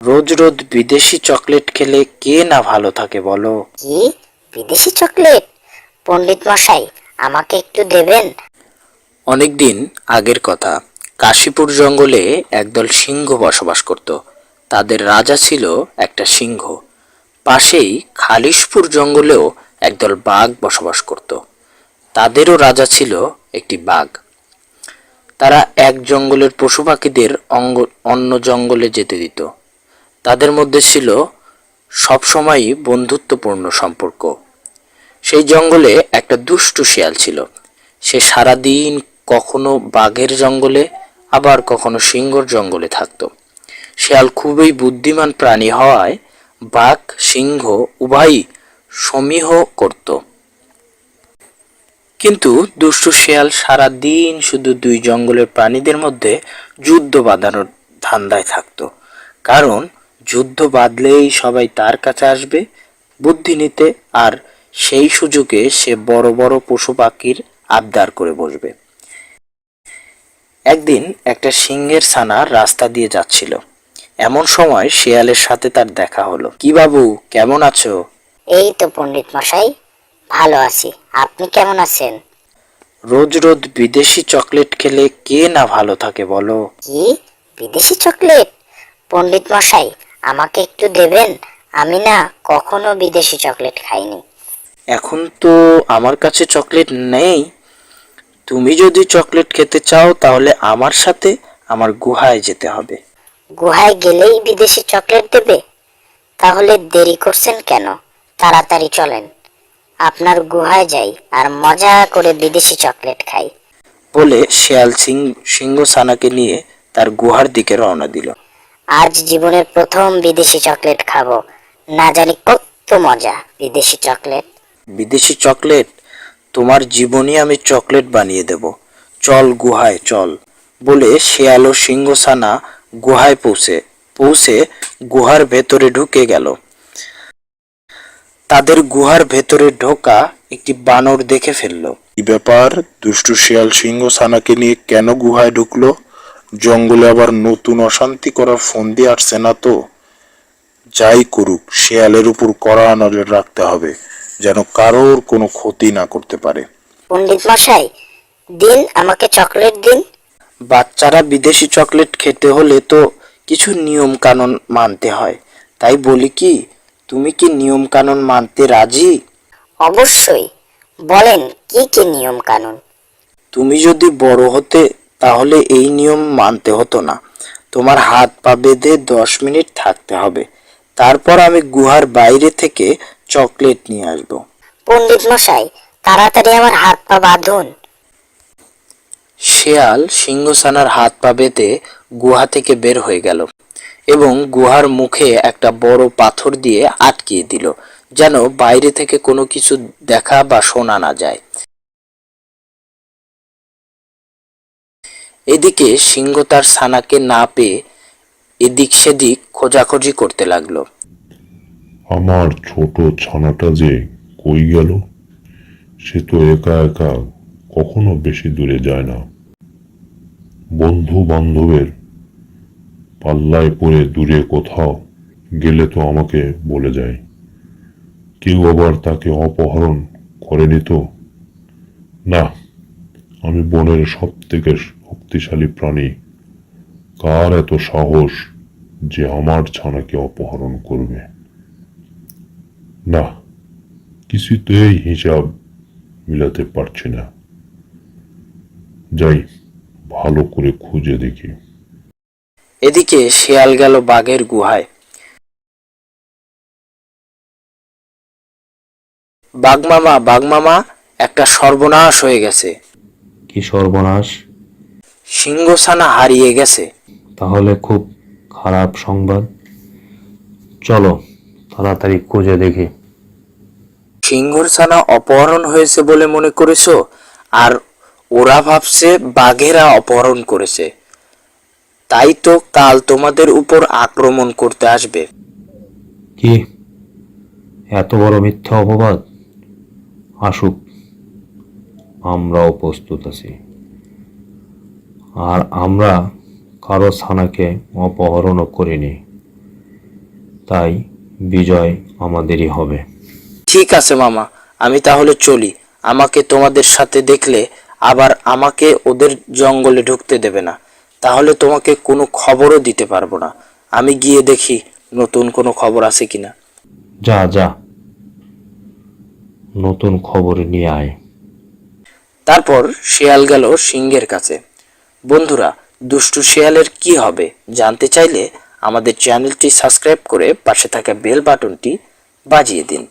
রোজ রোজ বিদেশি চকলেট খেলে কে না ভালো থাকে বলো? কি? বিদেশি চকলেট? পণ্ডিত মশাই আমাকে একটু দেবেন? অনেকদিন আগের কথা কাশীপুর জঙ্গলে একদল সিংহ বসবাস করত। তাদের রাজা ছিল একটা সিংহ। পাশেই খালিশপুর জঙ্গলেও একদল বাঘ বসবাস করত। তাদেরও রাজা ছিল একটি বাঘ। তারা এক জঙ্গলের পশু পাখিদের অঙ্গ অন্য জঙ্গলে যেতে দিত। তাদের মধ্যে ছিল সবসময়ই বন্ধুত্বপূর্ণ সম্পর্ক। সেই জঙ্গলে একটা দুষ্টু শিয়াল ছিল। সে সারাদিন কখনো বাঘের জঙ্গলে, আবার কখনো সিংহর জঙ্গলে থাকতো। শিয়াল খুবই বুদ্ধিমান প্রাণী হওয়ায় বাঘ, সিংহ উভয়ই সমীহ করত। কিন্তু দুষ্টু শিয়াল সারা দিন শুধু দুই জঙ্গলের প্রাণীদের মধ্যে যুদ্ধ বাঁধানোর ধান্দায় থাকতো। কারণ যুদ্ধ বাঁধলেই সবাই তার কাছে আসবে বুদ্ধি নিতে আর সেই সুযোগে সে বড় বড় পশু পাখির আবদার করে বসবে। একদিন একটা সিংহের ছানা রাস্তা দিয়ে যাচ্ছিল। এমন সময় শিয়ালের সাথে তার দেখা হলো। কি বাবু কেমন আছো? এই তো পণ্ডিত মশাই ভালো আছি। আপনি কেমন আছেন? রোজ রোজ বিদেশি চকলেট খেলে কে না ভালো থাকে বলো? কি? বিদেশি চকলেট? পণ্ডিত মশাই আমাকে একটু দেবেন? আমি না কখনো বিদেশি চকলেট খাইনি। এখন তো আমার কাছে চকলেট নেই। তুমি যদি চকলেট খেতে চাও তাহলে আমার সাথে আমার গুহায় যেতে হবে। গুহায় গেলেই বিদেশি চকলেট দেবে? তাহলে দেরি করছেন কেন? তাড়াতাড়ি চলেন। আপনার গুহায় যাই আর মজা করে বিদেশি চকলেট খাই। বলে শিয়াল সিং সিংহ সানাকে নিয়ে তার গুহার দিকে রওনা দিল। আজ জীবনের প্রথম বিদেশি চকলেট খাব। না জানি কত মজা বিদেশি চকলেট। বিদেশি চকলেট? তোমার জীবনই আমি চকলেট বানিয়ে দেব। চল গুহায় চল। বলে শিয়াল ও সিংহ সানা গুহায় পৌঁছে পৌঁছে গুহার ভেতরে ঢুকে গেল। তাদের গুহার ভেতরে ঢোকা একটি বানর দেখে ফেলল। কি ব্যাপার? দুষ্টু শিয়াল সিংহ সানাকে নিয়ে কেন গুহায় ঢুকলো? জঙ্গলে আবার নতুন অশান্তি করার ফোন দিয়ে আসছে না তো? যাই করুক শেয়ালের উপর কড়া নজর রাখতে হবে যেন কারোর কোনো ক্ষতি না করতে পারে। পণ্ডিত মশাই দিন আমাকে চকলেট দিন। বাচ্চারা বিদেশি চকলেট খেতে হলে তো কিছু নিয়ম কানুন মানতে হয়। তাই বলি কি তুমি কি নিয়ম কানুন মানতে রাজি? অবশ্যই। বলেন কি কি নিয়ম কানুন তুমি যদি বড় হতে তাহলে এই নিয়ম মানতে হতো না। তোমার হাত পা বেঁধে দশ মিনিট থাকতে হবে। তারপর আমি গুহার বাইরে থেকে চকলেট নিয়ে আসব। পণ্ডিত মশাই তাড়াতাড়ি আমার হাত পা বাঁধুন। শেয়াল সিংহসানার হাত পা বেঁধে গুহা থেকে বের হয়ে গেল এবং গুহার মুখে একটা বড় পাথর দিয়ে আটকিয়ে দিল যেন বাইরে থেকে কোনো কিছু দেখা বা শোনা না যায়। এদিকে সিংহ তার সানাকে না পেয়ে এদিক সেদিক খোঁজাখুঁজি করতে লাগল। আমার ছোট ছানাটা যে কই গেল? সে তো একা একা কখনো বেশি দূরে যায় না। বন্ধু বান্ধবের পাল্লায় পড়ে দূরে কোথাও গেলে তো আমাকে বলে যায়। কেউ আবার তাকে অপহরণ করেনি তো? না, আমি বনের সব থেকে শক্তিশালী প্রাণী। কার এত সাহস যে আমার ছানাকে অপহরণ করবে? না কিছুতেই হিসাব মিলাতে পারছি না। যাই ভালো করে খুঁজে দেখি। এদিকে শিয়াল গেল বাঘের গুহায়। বাঘমামা বাঘমামা একটা সর্বনাশ হয়ে গেছে। কি সর্বনাশ? সিংহসানা হারিয়ে গেছে। তাহলে খুব খারাপ সংবাদ। চলো তাড়াতাড়ি খুঁজে দেখি। সিংহর ছানা অপহরণ হয়েছে বলে মনে করেছ? আর ওরা ভাবছে বাঘেরা অপহরণ করেছে। তাই তো কাল তোমাদের উপর আক্রমণ করতে আসবে। কি? এত বড় মিথ্যা অপবাদ? আসুক আমরাও প্রস্তুত আছি। আর আমরা কারও সানাকে অপহরণও করিনি। তাই বিজয় আমাদেরই হবে। ঠিক আছে মামা আমি তাহলে চলি। আমাকে তোমাদের সাথে দেখলে আবার আমাকে ওদের জঙ্গলে ঢুকতে দেবে না। তাহলে তোমাকে কোনো খবরও দিতে পারব না। আমি গিয়ে দেখি নতুন কোনো খবর আছে কিনা। যা যা। নতুন খবর নিয়ে আয়। তারপর শিয়াল গেল সিংহের কাছে। বন্ধুরা, দুষ্টু শিয়ালের কি হবে জানতে চাইলে আমাদের চ্যানেলটি সাবস্ক্রাইব করে পাশে থাকা বেল বাটনটি বাজিয়ে দিন।